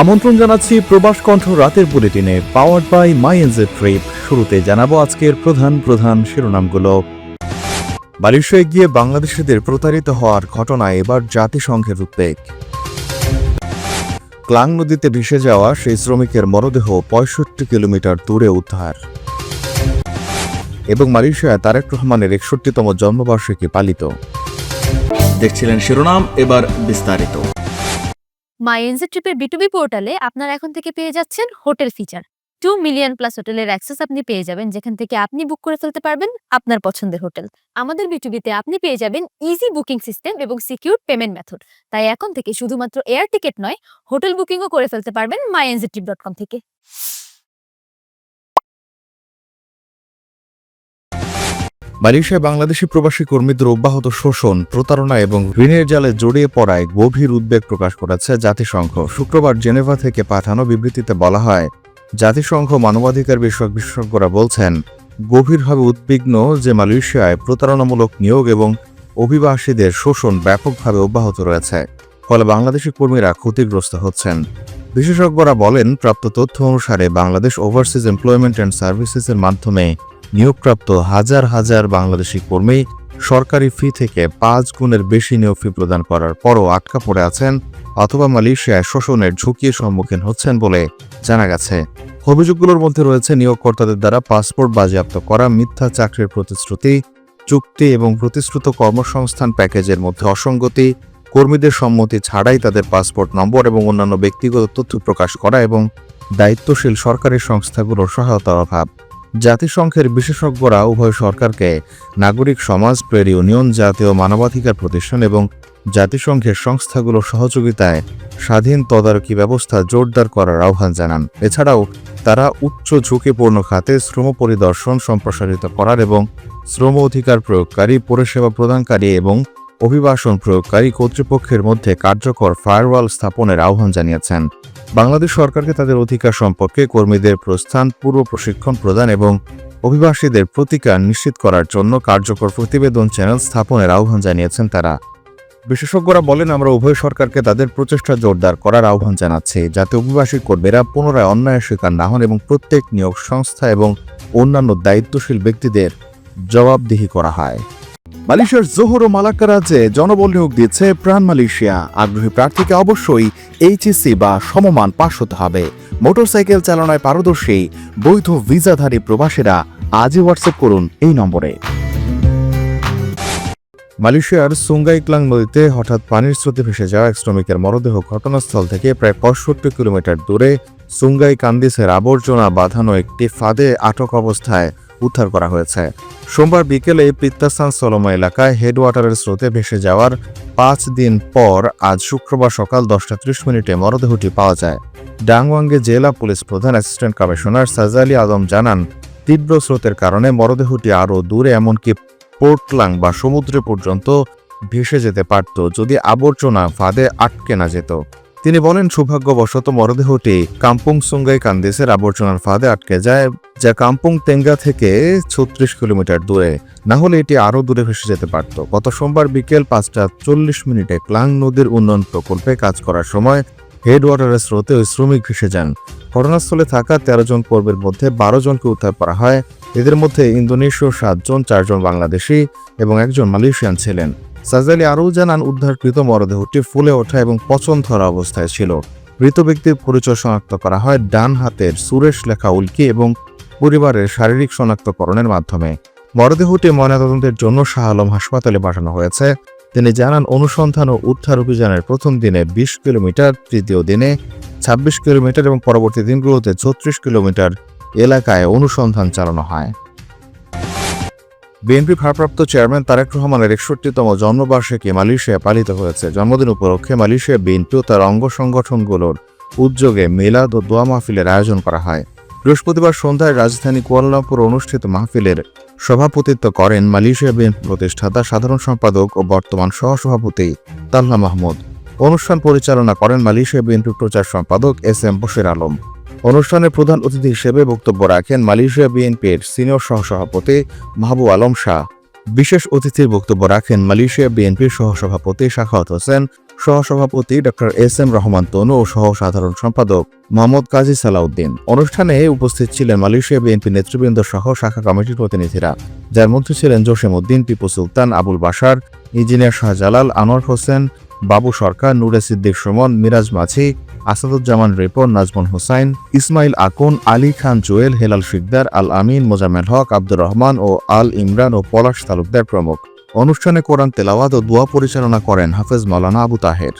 আমন্ত্রণ জানাচ্ছি প্রবাস কণ্ঠ রাতের বুলেটিনে powered by my NJ trip শুরুতে জানাব আজকের প্রধান প্রধান শিরোনামগুলো। মালয়েশিয়ায় গিয়ে বাংলাদেশিদের প্রতারিত হওয়ার ঘটনায় এবার জাতিসংঘের উদ্বেগ। ক্লাং নদীতে ভেসে যাওয়া সেই শ্রমিকের মরদেহ পঁয়ষট্টি কিলোমিটার দূরে উদ্ধার। এবং মালয়েশিয়ায় তারেক রহমানের একষট্টিতম জন্মবার্ষিকী পালিত। দেখছিলেন শিরোনাম, এবার বিস্তারিত। মাই এনজি ট্রিপের বিটুবি পোর্টালে আপনারা এখন থেকে পেয়ে যাচ্ছেন hotel feature. Two million plus হোটেলের অ্যাক্সেস আপনি পেয়ে যাবেন, যেখান থেকে আপনি বুক করে ফেলতে পারবেন আপনার পছন্দের হোটেল। আমাদের বিটুবিতে আপনি পেয়ে যাবেন ইজি বুকিং সিস্টেম এবং সিকিউর পেমেন্ট মেথড তাই এখন থেকে শুধুমাত্র এয়ার টিকিট নয়, হোটেল বুকিংও করে ফেলতে পারবেন my NG trip dot com থেকে। মালয়েশিয়ায় বাংলাদেশি প্রবাসী কর্মীদের অব্যাহত শোষণ, প্রতারণা এবং ঋণের জালে জড়িয়ে পড়ায় গভীর উদ্বেগ প্রকাশ করেছে জাতিসংঘ। শুক্রবার জেনেভা থেকে পাঠানো বিবৃতিতে বলা হয়, জাতিসংঘ মানবাধিকার বিষয়ক বিশেষজ্ঞরা বলছেন, গভীরভাবে উদ্বিগ্ন যে মালয়েশিয়ায় প্রতারণামূলক নিয়োগ এবং অভিবাসীদের শোষণ ব্যাপকভাবে অব্যাহত রয়েছে, ফলে বাংলাদেশি কর্মীরা ক্ষতিগ্রস্ত হচ্ছেন। বিশেষজ্ঞরা বলেন, প্রাপ্ত তথ্য অনুসারে বাংলাদেশ ওভারসিজ এমপ্লয়মেন্ট অ্যান্ড সার্ভিসেসের মাধ্যমে নিয়োগপ্রাপ্ত হাজার হাজার বাংলাদেশি কর্মী সরকারি ফি থেকে পাঁচ গুণের বেশি নিয়োগ ফি প্রদান করার পরও আটকা পড়ে আছেন অথবা মালয়েশিয়ায় শোষণের ঝুঁকির সম্মুখীন হচ্ছেন বলে জানা গেছে। অভিযোগগুলোর মধ্যে রয়েছে, নিয়োগকর্তাদের দ্বারা পাসপোর্ট বাজেয়াপ্ত করা, মিথ্যা চাকরির প্রতিশ্রুতি, চুক্তি এবং প্রতিশ্রুত কর্মসংস্থান প্যাকেজের মধ্যে অসঙ্গতি কর্মীদের সম্মতি ছাড়াই তাদের পাসপোর্ট নম্বর এবং অন্যান্য ব্যক্তিগত তথ্য প্রকাশ করা এবং দায়িত্বশীল সরকারি সংস্থাগুলোর সহায়তার অভাব। জাতিসংঘের বিশেষজ্ঞরা উভয় সরকারকে নাগরিক সমাজ, ট্রেড ইউনিয়ন, জাতীয় মানবাধিকার প্রতিষ্ঠান এবং জাতিসংঘের সংস্থাগুলোর সহযোগিতায় স্বাধীন তদারকি ব্যবস্থা জোরদার করার আহ্বান জানান। এছাড়াও তারা উচ্চ ঝুঁকিপূর্ণ খাতে শ্রম পরিদর্শন সম্প্রসারিত করার এবং শ্রম অধিকার প্রয়োগকারী, পরিষেবা প্রদানকারী এবং অভিবাসন প্রয়োগকারী কর্তৃপক্ষের মধ্যে কার্যকর ফায়ারওয়াল স্থাপনের আহ্বান জানিয়েছেন। বাংলাদেশ সরকারকে তাদের অধিকার সম্পর্কে কর্মীদের প্রস্থান, পূর্ব প্রশিক্ষণ প্রদান এবং অভিবাসীদের প্রতিকার নিশ্চিত করার জন্য কার্যকর প্রতিবেদন চ্যানেল স্থাপনের আহ্বান জানিয়েছেন তারা। বিশেষজ্ঞরা বলেন, আমরা উভয় সরকারকে তাদের প্রচেষ্টা জোরদার করার আহ্বান জানাচ্ছি, যাতে অভিবাসী কর্মীরা পুনরায় অন্যায়ের শিকার না হন এবং প্রত্যেক নিয়োগ সংস্থা এবং অন্যান্য দায়িত্বশীল ব্যক্তিদের জবাবদিহি করা হয়। মালয়েশিয়ার জোহর ও মালাক্কা রাজ্যে জনবল নিয়োগ দিচ্ছে প্রাণ মালয়েশিয়া। আগ্রহী প্রার্থীকে অবশ্যই এইচএসসি বা সমমান পাশ হতে হবে। মোটরসাইকেল চালনায় পারদর্শী, বৈধ ভিসাধারী প্রবাসীরা আজই হোয়াটসঅ্যাপ করুন এই নম্বরে। মালয়েশিয়ার সুঙ্গাই ক্লাং নদীতে হঠাৎ পানির স্রোতে ভেসে যাওয়া এক শ্রমিকের মরদেহ ঘটনাস্থল থেকে প্রায় পঁয়ষট্টি কিলোমিটার দূরে সুঙ্গাই কান্দিসের আবর্জনা বাঁধানো একটি ফাঁদে আটক অবস্থায় উদ্ধার করা হয়েছে। সোমবার বিকেলে পিত্তাস্তান সলমা এলাকায় হেডওয়াটারের স্রোতে ভেসে যাওয়ার পাঁচ দিন পর আজ শুক্রবার সকাল দশটা ত্রিশ মিনিটে মরদেহটি পাওয়া যায়। ডাংওয়াঙ্গে জেলা পুলিশ প্রধান অ্যাসিস্ট্যান্ট কমিশনার সাজালি আলম জানান, তীব্র স্রোতের কারণে মরদেহটি আরও দূরে, এমনকি পোর্টলাং বা সমুদ্রে পর্যন্ত ভেসে যেতে পারত, যদি আবর্জনা ফাঁদে আটকে না যেত। তিনি বলেন, সৌভাগ্যবশত মরদেহটি কাম্পুং সুঙ্গাই কান্দেসের আবর্জনার ফাঁদে আটকে যায়, যা কাম্পুং তেঙ্গা থেকে ছত্রিশ কিলোমিটার দূরে। না হলে এটি আরও দূরে ভেসে যেতে পারত। গত সোমবার বিকেল পাঁচটা চল্লিশ মিনিটে ক্লাং নদীর উন্নয়ন প্রকল্পে কাজ করার সময় হেডওয়াটারের স্রোতে ওই শ্রমিক ভেসে যান। ঘটনাস্থলে থাকা তেরো জন কর্মীর মধ্যে বারো জনকে উদ্ধার করা হয়। এদের মধ্যে ইন্দোনেশীয় সাতজন চারজন বাংলাদেশি এবং একজন মালয়েশিয়ান ছিলেন। সাজালি আরও জানান, উদ্ধারকৃত মরদেহটি ফুলে ওঠা এবং পচন ধরা অবস্থায় ছিল। মৃত ব্যক্তির পরিচয় শনাক্ত করা হয় ডান হাতের সুরেশ লেখা উল্কি এবং পরিবারের শারীরিক শনাক্তকরণের মাধ্যমে। মরদেহটি ময়নাতদন্তের জন্য শাহ আলম হাসপাতালে পাঠানো হয়েছে। তিনি জানান, অনুসন্ধান ও উদ্ধার অভিযানের প্রথম দিনে বিশ কিলোমিটার, তৃতীয় দিনে ছাব্বিশ কিলোমিটার এবং পরবর্তী দিনগুলোতে ছত্রিশ কিলোমিটার এলাকায় অনুসন্ধান চালানো হয়। বিএনপি ভারপ্রাপ্ত চেয়ারম্যান তারেক রহমানের একষট্টিতম জন্মবার্ষিকী মালয়েশিয়া পালিত হয়েছে। জন্মদিন উপলক্ষে মালয়েশিয়া বিএনপি ও তার অঙ্গ সংগঠনগুলোর উদ্যোগে মেলাদ ও দোয়া মাহফিলের আয়োজন করা হয়। বৃহস্পতিবার সন্ধ্যায় রাজধানী কুয়ালালামপুর অনুষ্ঠিত মাহফিলের সভাপতিত্ব করেন মালয়েশিয়া বিএনপি প্রতিষ্ঠাতা, সাধারণ সম্পাদক ও বর্তমান সহসভাপতি তাল্লা মাহমুদ। অনুষ্ঠান পরিচালনা করেন মালয়েশিয়া বিএনপি প্রচার সম্পাদক এস এম বশির আলম। অনুষ্ঠানের প্রধান অতিথি হিসেবে বক্তব্য রাখেন মালয়েশিয়া বিএনপির সিনিয়র সহসভাপতি মাহবুব আলম শাহ। বিশেষ অতিথির বক্তব্য রাখেন মালয়েশিয়া বিএনপির সহসভাপতি শাখাওয়াত হোসেন, সহসভাপতি doctor S M Rahman Tanu ও সহ সাধারণ সম্পাদক মোহাম্মদ কাজী সালাউদ্দিন। অনুষ্ঠানে উপস্থিত ছিলেন মালয়েশিয়া বিএনপি নেতৃবৃন্দ সহ শাখা কমিটির প্রতিনিধিরা, যার মধ্যে ছিলেন জসিম উদ্দিন, টিপু সুলতান, আবুল বাসার ইঞ্জিনিয়ার শাহজালাল, আনোয়ার হোসেন, বাবু সরকার, নুরে সিদ্দিক সুমন, মিরাজ মাঝি আসাদুজ্জামান রেপন নাজমুল হুসাইন, ইসমাইল আকুন আলী খান জুয়েল, হেলাল শিকদার, আল আমিন মোজামেল হক, আব্দুর রহমান ও আল ইমরান ও পলাশ তালুকদার প্রমুখ। অনুষ্ঠানে কোরআন তেলাওয়াত ও দোয়া পরিচালনা করেন হাফেজ মৌলানা আবু তাহের।